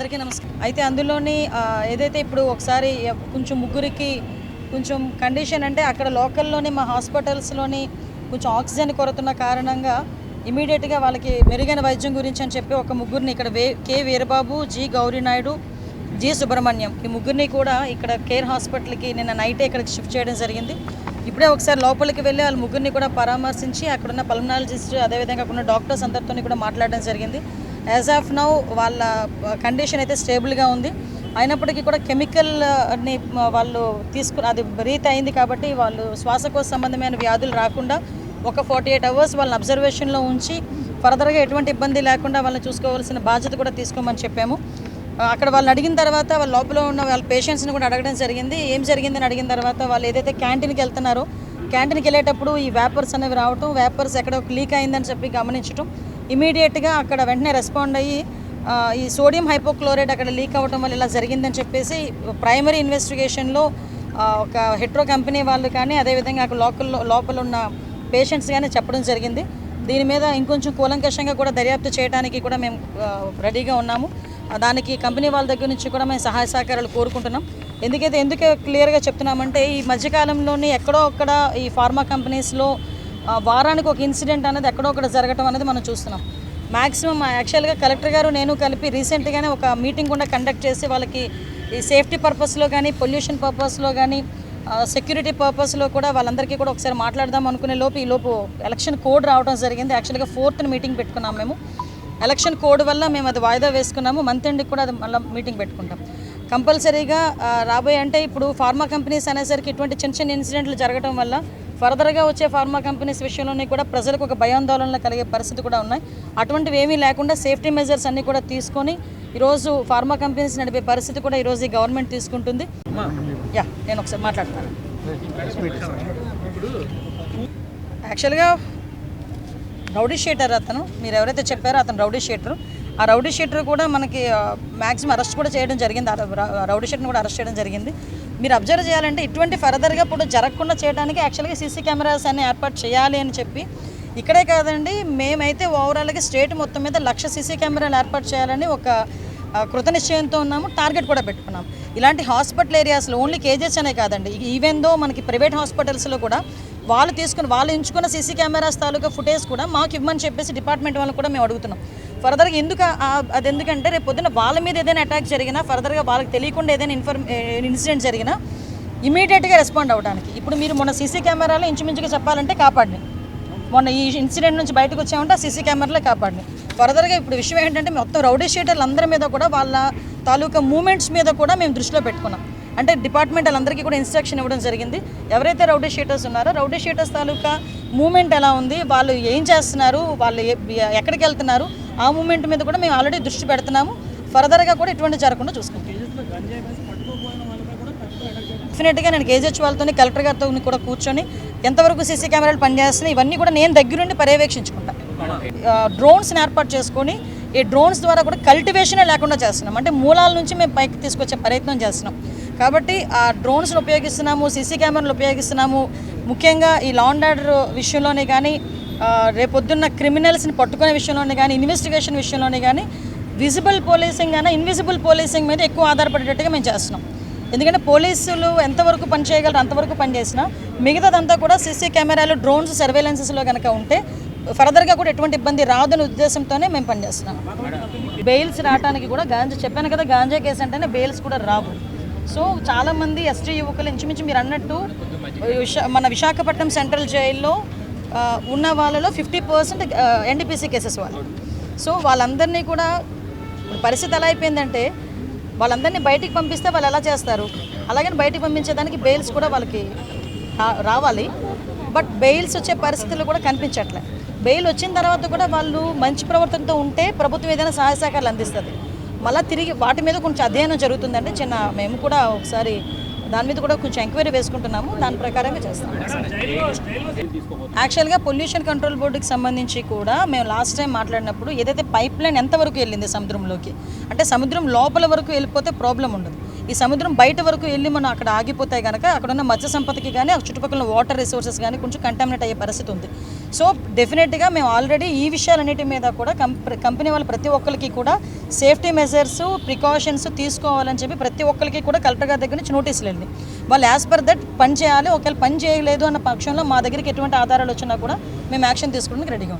నమస్కారం. అయితే అందులోని ఏదైతే ఇప్పుడు ఒకసారి కొంచెం ముగ్గురికి కొంచెం కండిషన్ అంటే అక్కడ లోకల్లోని మా హాస్పిటల్స్లోని కొంచెం ఆక్సిజన్ కొరతున్న కారణంగా ఇమీడియట్గా వాళ్ళకి మెరుగైన వైద్యం గురించి అని చెప్పి ఒక ముగ్గురిని ఇక్కడ V K Veerababu G Gowrinaidu G Subrahmanyam ఈ ముగ్గురిని కూడా ఇక్కడ కేర్ హాస్పిటల్కి నిన్న నైటే ఇక్కడికి షిఫ్ట్ చేయడం జరిగింది. ఇప్పుడే ఒకసారి లోపలికి వెళ్ళి వాళ్ళ ముగ్గురిని కూడా పరామర్శించి అక్కడున్న పల్మనాలజిస్ట్ అదేవిధంగా అక్కడ ఉన్న డాక్టర్స్ అందరితో కూడా మాట్లాడడం జరిగింది. యాజ్ ఆఫ్ నౌ వాళ్ళ కండిషన్ అయితే స్టేబుల్గా ఉంది. అయినప్పటికీ కూడా కెమికల్ని వాళ్ళు తీసుకుని అది బ్రీత్ అయింది కాబట్టి వాళ్ళు శ్వాసకోశ సంబంధమైన వ్యాధులు రాకుండా ఒక ఫార్టీ ఎయిట్ అవర్స్ వాళ్ళని అబ్జర్వేషన్లో ఉంచి ఫర్దర్గా ఎటువంటి ఇబ్బంది లేకుండా వాళ్ళని చూసుకోవాల్సిన బాధ్యత కూడా తీసుకోమని చెప్పాము. అక్కడ వాళ్ళని అడిగిన తర్వాత వాళ్ళ లోపల ఉన్న వాళ్ళ పేషెంట్స్ని కూడా అడగడం జరిగింది. ఏం జరిగిందని అడిగిన తర్వాత వాళ్ళు ఏదైతే క్యాంటీన్కి వెళ్తున్నారో క్యాంటీన్కి వెళ్ళేటప్పుడు ఈ వేపర్స్ అనేవి రావటం వేపర్స్ ఎక్కడ లీక్ అయిందని చెప్పి గమనించడం ఇమీడియట్గా అక్కడ వెంటనే రెస్పాండ్ అయ్యి ఈ సోడియం హైపోక్లోరైడ్ అక్కడ లీక్ అవ్వటం వల్ల ఇలా జరిగిందని చెప్పేసి ప్రైమరీ ఇన్వెస్టిగేషన్లో ఒక హెట్రో కంపెనీ వాళ్ళు కానీ అదేవిధంగా అక్కడ లోకల్ లోపల ఉన్న పేషెంట్స్ కానీ చెప్పడం జరిగింది. దీని మీద ఇంకొంచెం కూలంకషంగా కూడా దర్యాప్తు చేయడానికి కూడా మేము రెడీగా ఉన్నాము. దానికి కంపెనీ వాళ్ళ దగ్గర నుంచి కూడా మేము సహాయ సహకారాలు కోరుకుంటున్నాం. ఎందుకైతే ఎందుకు క్లియర్గా చెప్తున్నామంటే ఈ మధ్యకాలంలోని ఎక్కడో అక్కడ ఈ ఫార్మా కంపెనీస్లో వారానికి ఒక ఇన్సిడెంట్ అనేది ఎక్కడో ఒకటి జరగటం అనేది మనం చూస్తున్నాం. మ్యాక్సిమం యాక్చువల్గా కలెక్టర్ గారు నేను కలిపి రీసెంట్గానే ఒక మీటింగ్ కూడా కండక్ట్ చేసి వాళ్ళకి ఈ సేఫ్టీ పర్పస్లో కానీ పొల్యూషన్ పర్పస్లో కానీ సెక్యూరిటీ పర్పస్లో కూడా వాళ్ళందరికీ కూడా ఒకసారి మాట్లాడదాం అనుకునే లోపు ఈ లోపు ఎలక్షన్ కోడ్ రావడం జరిగింది. యాక్చువల్గా ఫోర్త్ మీటింగ్ పెట్టుకున్నాం మేము. ఎలక్షన్ కోడ్ వల్ల మేము అది వాయిదా వేసుకున్నాము. మంత్ ఎండ్కి కూడా అది మళ్ళీ మీటింగ్ పెట్టుకుంటాం. కంపల్సరీగా రాబోయే అంటే ఇప్పుడు ఫార్మా కంపెనీస్ అనేసరికి ఇటువంటి చిన్న చిన్న ఇన్సిడెంట్లు జరగడం వల్ల ఫర్దర్గా వచ్చే ఫార్మా కంపెనీస్ విషయంలోనే కూడా ప్రజలకు ఒక భయాందోళనలు కలిగే పరిస్థితి కూడా ఉన్నాయి. అటువంటివి ఏమీ లేకుండా సేఫ్టీ మెజర్స్ అన్నీ కూడా తీసుకొని ఈరోజు ఫార్మా కంపెనీస్ నడిపే పరిస్థితి కూడా ఈరోజు ఈ గవర్నమెంట్ తీసుకుంటుంది. యా నేను ఒకసారి మాట్లాడతాను. యాక్చువల్గా రౌడీ షీటర్ అతను మీరు ఎవరైతే చెప్పారో అతను రౌడీ షీటరు. ఆ రౌడీ షీటర్ కూడా మనకి మ్యాక్సిమం అరెస్ట్ కూడా చేయడం జరిగింది. రౌడీ షీటర్ని కూడా అరెస్ట్ చేయడం జరిగింది. మీరు అబ్జర్వ్ చేయాలంటే ఇటువంటి ఫర్దర్గా ఇప్పుడు జరగకుండా చేయడానికి యాక్చువల్గా సీసీ కెమెరాస్ అన్ని ఏర్పాటు చేయాలి అని చెప్పి ఇక్కడే కాదండి మేమైతే ఓవరాల్గా స్టేట్ మొత్తం మీద లక్ష సీసీ కెమెరాలు ఏర్పాటు చేయాలని ఒక కృత నిశ్చయంతో ఉన్నాము టార్గెట్ కూడా పెట్టుకున్నాం. ఇలాంటి హాస్పిటల్ ఏరియాస్లో ఓన్లీ కేజెస్ అనే కాదండి ఈవెన్ దో మనకి ప్రైవేట్ హాస్పిటల్స్లో కూడా వాళ్ళు తీసుకుని వాళ్ళు ఎంచుకున్న సీసీ కెమెరాస్ తాలూకా ఫుటేజ్ కూడా మాకు ఇవ్వమని చెప్పేసి డిపార్ట్మెంట్ వాళ్ళని కూడా మేము అడుగుతున్నాం. ఫర్దర్గా ఎందుకు అది ఎందుకంటే రేపు పొద్దున్న వాళ్ళ మీద ఏదైనా అటాక్ జరిగినా ఫర్దర్గా వాళ్ళకి తెలియకుండా ఏదైనా ఇన్ఫర్మ్ ఇన్సిడెంట్ జరిగినా ఇమీడియట్గా రెస్పాండ్ అవ్వడానికి ఇప్పుడు మీరు మొన్న సీసీ కెమెరాలో ఇంచుమించుగా చెప్పాలంటే కాపాడిని మొన్న ఈ ఇన్సిడెంట్ నుంచి బయటకు వచ్చామంటే ఆ సీసీ కెమెరాలే కాపాడిని ఫర్దర్గా ఇప్పుడు విషయం ఏంటంటే మొత్తం రౌడీ షీటర్లు అందరి మీద కూడా వాళ్ళ తాలూకా మూమెంట్స్ మీద కూడా మేము దృష్టిలో పెట్టుకున్నాం. అంటే డిపార్ట్మెంట్ వాళ్ళందరికీ కూడా ఇన్స్ట్రక్షన్ ఇవ్వడం జరిగింది. ఎవరైతే రౌడీ షీటర్స్ ఉన్నారో రౌడీ షీటర్స్ తాలూకా మూమెంట్ ఎలా ఉంది వాళ్ళు ఏం చేస్తున్నారు వాళ్ళు ఎక్కడికి వెళ్తున్నారు ఆ మూమెంట్ మీద కూడా మేము ఆల్రెడీ దృష్టి పెడుతున్నాము. ఫర్దర్గా కూడా ఇటువంటి జరగకుండా చూసుకుంటాం. డెఫినెట్గా నేను కేజీహెచ్ వాళ్ళతో కలెక్టర్ గారితో కూడా కూర్చొని ఎంతవరకు సీసీ కెమెరాలు పనిచేస్తున్నాయి ఇవన్నీ కూడా నేను దగ్గరుండి పర్యవేక్షించుకుంటా. డ్రోన్స్ని ఏర్పాటు చేసుకొని ఈ డ్రోన్స్ ద్వారా కూడా కల్టివేషనే లేకుండా చేస్తున్నాం. అంటే మూలాల నుంచి మేము పైకి తీసుకొచ్చే ప్రయత్నం చేస్తున్నాం. కాబట్టి ఆ డ్రోన్స్ని ఉపయోగిస్తున్నాము సీసీ కెమెరాలు ఉపయోగిస్తున్నాము. ముఖ్యంగా ఈ లాండ్ ఆర్డర్ విషయంలోనే కానీ రేపొద్దున్న క్రిమినల్స్ని పట్టుకునే విషయంలోనే కానీ ఇన్వెస్టిగేషన్ విషయంలోనే కానీ విజిబుల్ పోలీసింగ్ అయినా ఇన్విజిబుల్ పోలీసింగ్ మీద ఎక్కువ ఆధారపడేటట్టుగా మేము చేస్తున్నాం. ఎందుకంటే పోలీసులు ఎంతవరకు పని చేయగలరు అంతవరకు పని చేసినా మిగతాదంతా కూడా సీసీ కెమెరాలు డ్రోన్స్ సర్వేలెన్సెస్లో కనుక ఉంటే ఫర్దర్గా కూడా ఎటువంటి ఇబ్బంది రాదనే ఉద్దేశంతోనే మేము పనిచేస్తున్నాం. బెయిల్స్ రావడానికి కూడా గాంజా చెప్పాను కదా గాంజా కేసు అంటేనే బెయిల్స్ కూడా రావు. సో చాలామంది ఎస్టీ యువకులు ఇంచుమించు మీరు అన్నట్టు విశా మన విశాఖపట్నం సెంట్రల్ జైల్లో ఉన్న వాళ్ళలో ఫిఫ్టీ పర్సెంట్ ఎన్డీపీసీ కేసెస్ వాళ్ళు. సో వాళ్ళందరినీ కూడా పరిస్థితి ఎలా అయిపోయిందంటే వాళ్ళందరినీ బయటికి పంపిస్తే వాళ్ళు ఎలా చేస్తారు? అలాగని బయటికి పంపించేదానికి బెయిల్స్ కూడా వాళ్ళకి రా- రావాలి. బట్ బెయిల్స్ వచ్చే పరిస్థితులు కూడా కనిపించట్లే. బెయిల్ వచ్చిన తర్వాత కూడా వాళ్ళు మంచి ప్రవర్తనతో ఉంటే ప్రభుత్వం ఏదైనా సహాయ సహకారాలు అందిస్తుంది. మళ్ళీ తిరిగి వాటి మీద కొంచెం అధ్యయనం జరుగుతుందంటే చిన్న మేము కూడా ఒకసారి దాని మీద కూడా కొంచెం ఎంక్వైరీ వేసుకుంటున్నాము. దాని ప్రకారంగా చేస్తాం. యాక్చువల్గా పొల్యూషన్ కంట్రోల్ బోర్డుకి సంబంధించి కూడా మేము లాస్ట్ టైం మాట్లాడినప్పుడు ఏదైతే పైప్ లైన్ ఎంతవరకు వెళ్ళింది సముద్రంలోకి? అంటే సముద్రం లోపల వరకు వెళ్ళిపోతే ప్రాబ్లం ఉండదు. ఈ సముద్రం బయట వరకు వెళ్ళి మనం అక్కడ ఆగిపోతే కనుక అక్కడ ఉన్న మత్స్య సంపదకి కానీ ఆ చుట్టుపక్కల వాటర్ రిసోర్సెస్ కానీ కొంచెం కంటామినేట్ అయ్యే పరిస్థితి ఉంది. సో డెఫినెట్గా మేము ఆల్రెడీ ఈ విషయాలన్నిటి మీద కూడా కంప్ కంపెనీ వాళ్ళ ప్రతి ఒక్కరికి కూడా సేఫ్టీ మెజర్స్ ప్రికాషన్స్ తీసుకోవాలని చెప్పి ప్రతి ఒక్కరికి కూడా కలెక్టర్ గారి దగ్గర నుంచి నోటీసులు వెళ్ళి వాళ్ళు యాజ్ పర్ దట్ పని చేయాలి ఒకవేళ పని చేయలేదు అన్న పక్షంలో మా దగ్గరికి ఎటువంటి ఆధారాలు వచ్చినా కూడా మేము యాక్షన్ తీసుకోవడానికి రెడీగా ఉన్నాం.